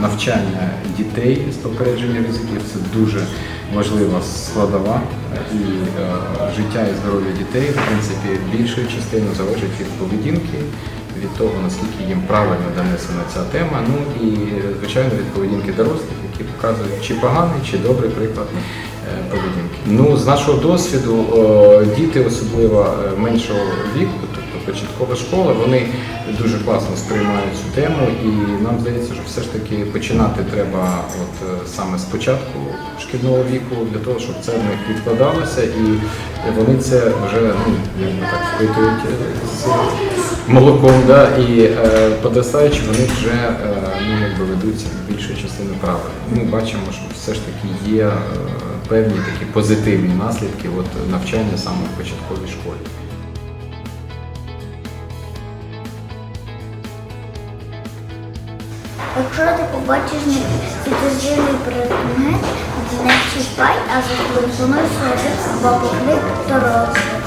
навчання дітей з попередження ризиків це дуже важлива складова і е, життя і здоров'я дітей, в принципі, більшою частиною залежить від поведінки, від того, наскільки їм правильно донесена ця тема. Ну і звичайно від поведінки дорослих, які показують чи поганий, чи добрий приклад е, поведінки. Ну, з нашого досвіду, діти, особливо е, меншого віку, початкова школа, вони дуже класно сприймають цю тему, і нам здається, що все ж таки починати треба от е, саме з початку шкільного віку, для того, щоб це в них відкладалося, і вони це вже ну, так впитують е, з молоком, да, і е, подростаючи, вони вже е, ну, якби ведуться більшою частиною правил. Ми бачимо, що все ж таки є е, певні такі позитивні наслідки от, навчання саме в початковій школі. Якщо ти побачиш підозрілий предмет, не чіпай, а зателефонуй своїм або поклик дорослих.